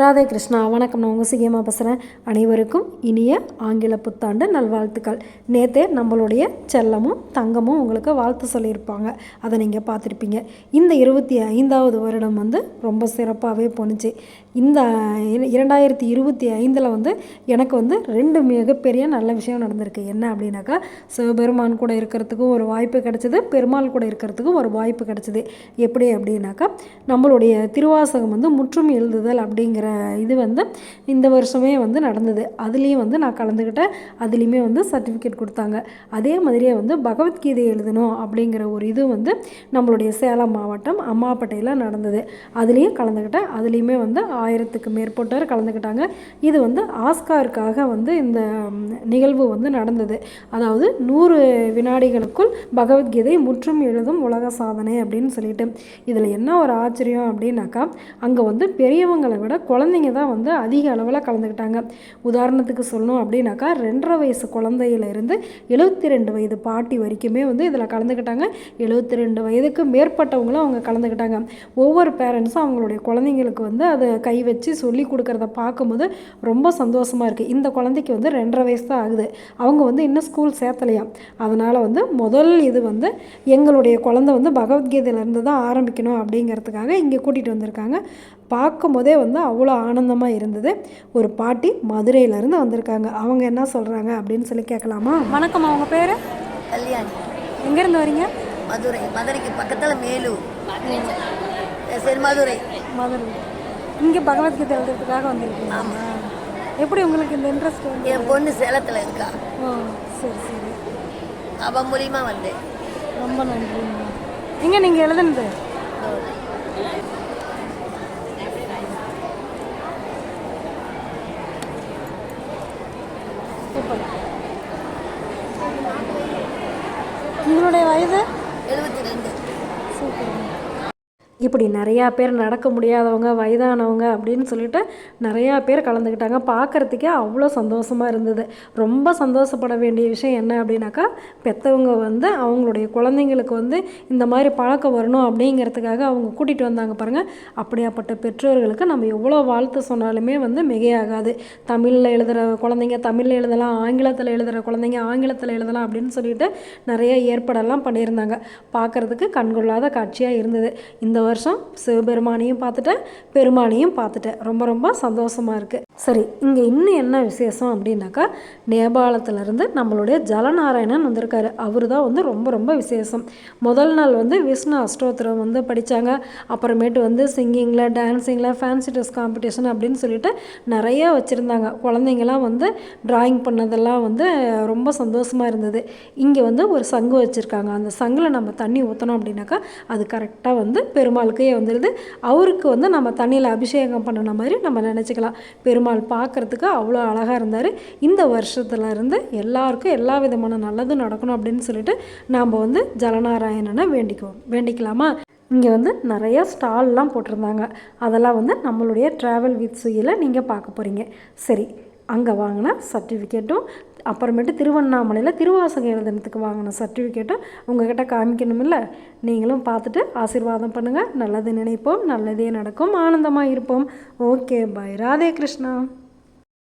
ராதே கிருஷ்ணா வணக்கம். நான் உங்கள் சிகியமாக பேசுகிறேன் அனைவருக்கும் இனிய ஆங்கில புத்தாண்டு நல்வாழ்த்துக்கள். நேற்றே நம்மளுடைய செல்லமும் தங்கமும் உங்களுக்கு வாழ்த்து சொல்லியிருப்பாங்க. அதை நீங்கள் பார்த்துருப்பீங்க. இந்த இருபத்தி ஐந்தாவது வருடம் வந்து ரொம்ப சிறப்பாகவே போணுச்சு. இந்த இரண்டாயிரத்தி இருபத்தி ஐந்தில் வந்து எனக்கு வந்து ரெண்டு மிகப்பெரிய நல்ல விஷயம் நடந்திருக்கு. என்ன அப்படின்னாக்கா சிவபெருமான் கூட இருக்கிறதுக்கும் ஒரு வாய்ப்பு கிடச்சிது பெருமாள் கூட இருக்கிறதுக்கும் ஒரு வாய்ப்பு கிடச்சிது. எப்படி அப்படின்னாக்கா நம்மளுடைய திருவாசகம் வந்து முற்றும் எழுதுதல் அப்படிங்கிற இது வந்து இந்த வருஷமே வந்து நடந்தது. அதுலேயும் வந்து நான் கலந்துக்கிட்டேன் அதுலேயுமே வந்து சர்டிஃபிகேட் கொடுத்தாங்க. அதே மாதிரியே வந்து பகவத்கீதை எழுதணும் அப்படிங்கிற ஒரு இது வந்து நம்மளுடைய சேலம் மாவட்டம் அம்மாப்பேட்டையில் நடந்தது. அதுலேயும் கலந்துக்கிட்டேன் அதுலேயுமே வந்து ஆயிரத்துக்கு மேற்பட்டோர் கலந்துக்கிட்டாங்க இது வந்து ஆஸ்காருக்காக வந்து இந்த நிகழ்வு வந்து நடந்தது. அதாவது நூறு வினாடிகளுக்குள் பகவத்கீதை முற்றும் எழுதும் உலக சாதனை அப்படின்னு சொல்லிட்டு. இதில் என்ன ஒரு ஆச்சரியம் அப்படின்னாக்கா அங்கே வந்து பெரியவங்களை விட குழந்தைங்க தான் வந்து அதிக அளவில் கலந்துக்கிட்டாங்க. உதாரணத்துக்கு சொல்லணும் அப்படின்னாக்கா ரெண்டரை வயசு குழந்தையிலேருந்து எழுபத்தி ரெண்டு வயது பாட்டி வரைக்குமே வந்து இதில் கலந்துக்கிட்டாங்க. எழுபத்தி ரெண்டு வயதுக்கு மேற்பட்டவங்களும் அவங்க கலந்துக்கிட்டாங்க. ஒவ்வொரு பேரண்ட்ஸும் அவங்களுடைய குழந்தைங்களுக்கு வந்து அதை கை வச்சு சொல்லி கொடுக்குறத பார்க்கும்போது ரொம்ப சந்தோஷமாக இருக்குது இந்த குழந்தைக்கு வந்து ரெண்டரை வயசு தான் ஆகுது. அவங்க வந்து இன்னும் ஸ்கூல் சேர்த்தலையா அதனால் வந்து முதல் இது வந்து எங்களுடைய குழந்தை வந்து பகவத்கீதையிலேருந்து தான் ஆரம்பிக்கணும் அப்படிங்கிறதுக்காக இங்கே கூட்டிகிட்டு வந்திருக்காங்க. பார்க்கும்போதே வந்து அவ்வளோ ஆனந்தமாக இருந்தது. ஒரு பாட்டி மதுரையிலேருந்து வந்திருக்காங்க. அவங்க என்ன சொல்கிறாங்க அப்படின்னு சொல்லி கேட்கலாமா? வணக்கம் அவங்க பேர்? கல்யாணி. எங்கேருந்து வரீங்க? மதுரை மதுரைக்கு பக்கத்தில் மேலூர். சரி மதுரை. மதுரை. இங்கே பகவத்கீதை எழுதுறதுக்காக வந்திருக்கீங்க. எப்படி உங்களுக்கு இந்த இன்ட்ரெஸ்ட் வந்து? என் பொண்ணு சேலத்தில் இருக்கா. ஓ சரி சரி. அவன் மூலியமா வந்தேன். ரொம்ப நன்றிங்க எங்கே நீங்கள் எழுதுனது? உங்களுடைய வயது? எழுபத்தி ரெண்டு. சூப்பர். இப்படி நிறையா பேர் நடக்க முடியாதவங்க வயதானவங்க அப்படின்னு சொல்லிட்டு நிறையா பேர் கலந்துக்கிட்டாங்க. பார்க்குறதுக்கே அவ்வளோ சந்தோஷமாக இருந்தது. ரொம்ப சந்தோஷப்பட வேண்டிய விஷயம் என்ன அப்படின்னாக்கா பெற்றவங்க வந்து அவங்களுடைய குழந்தைங்களுக்கு வந்து இந்த மாதிரி பழக்கம் வரணும் அப்படிங்கிறதுக்காக அவங்க கூட்டிகிட்டு வந்தாங்க பாருங்கள் அப்படியாப்பட்ட பெற்றோர்களுக்கு நம்ம எவ்வளோ வாழ்த்து சொன்னாலுமே வந்து மிகையாகாது. தமிழில் எழுதுகிற குழந்தைங்க தமிழில் எழுதலாம் ஆங்கிலத்தில் எழுதுகிற குழந்தைங்க ஆங்கிலத்தில் எழுதலாம் அப்படின்னு சொல்லிட்டு நிறைய ஏற்பாடெல்லாம் பண்ணியிருந்தாங்க. பார்க்குறதுக்கு கண்கொள்ளாத காட்சியாக இருந்தது. இந்த வருஷம் சிவபெருமானையும் பார்த்துட்டேன் பெருமானையும் பார்த்துட்டேன். ரொம்ப ரொம்ப சந்தோஷமாக இருக்குது சரி இங்கே இன்னும் என்ன விசேஷம் அப்படின்னாக்கா நேபாளத்துலேருந்து நம்மளுடைய ஜலநாராயணன் வந்திருக்காரு. அவர் தான் வந்து ரொம்ப ரொம்ப விசேஷம். முதல் நாள் வந்து விஷ்ணு அஷ்டோத்திரம் வந்து படித்தாங்க அப்புறமேட்டு வந்து சிங்கிங்கில் டான்ஸிங்கில் ஃபேன்சி ட்ரெஸ் காம்படிஷன் அப்படின்னு சொல்லிட்டு நிறைய வச்சுருந்தாங்க. குழந்தைங்களாம் வந்து டிராயிங் பண்ணதெல்லாம் வந்து ரொம்ப சந்தோஷமாக இருந்தது. இங்கே வந்து ஒரு சங்கு வச்சுருக்காங்க. அந்த சங்கில் நம்ம தண்ணி ஊற்றணும் அப்படின்னாக்கா அது கரெக்டாக வந்து பெரும் பெருமாளுக்கே வந்துடுது அவருக்கு வந்து நம்ம தண்ணியில் அபிஷேகம் பண்ணின மாதிரி நம்ம நினச்சிக்கலாம். பெருமாள் பார்க்குறதுக்கு அவ்வளோ அழகாக இருந்தார். இந்த வருஷத்துல இருந்து எல்லாருக்கும் எல்லா விதமான நல்லதும் நடக்கணும் அப்படின்னு சொல்லிட்டு நாம் வந்து ஜலநாராயணனை வேண்டிக்குவோம். வேண்டிக்கலாமா? இங்கே வந்து நிறையா ஸ்டால்லாம் போட்டிருந்தாங்க. அதெல்லாம் வந்து நம்மளுடைய ட்ராவல் வித் சுயில நீங்கள் பார்க்க போகிறீங்க சரி அங்கே வாங்கின சர்டிஃபிகேட்டும் அப்புறமேட்டு திருவண்ணாமலையில் திருவாசகம் எழுதினத்துக்கு வாங்கின சர்டிஃபிகேட்டும் உங்ககிட்ட காமிக்கணுமில்ல. நீங்களும் பார்த்துட்டு ஆசீர்வாதம் பண்ணுங்கள் நல்லது நினைப்போம். நல்லதே நடக்கும். ஆனந்தமாக இருப்போம். ஓகே. பாய் ராதே கிருஷ்ணா.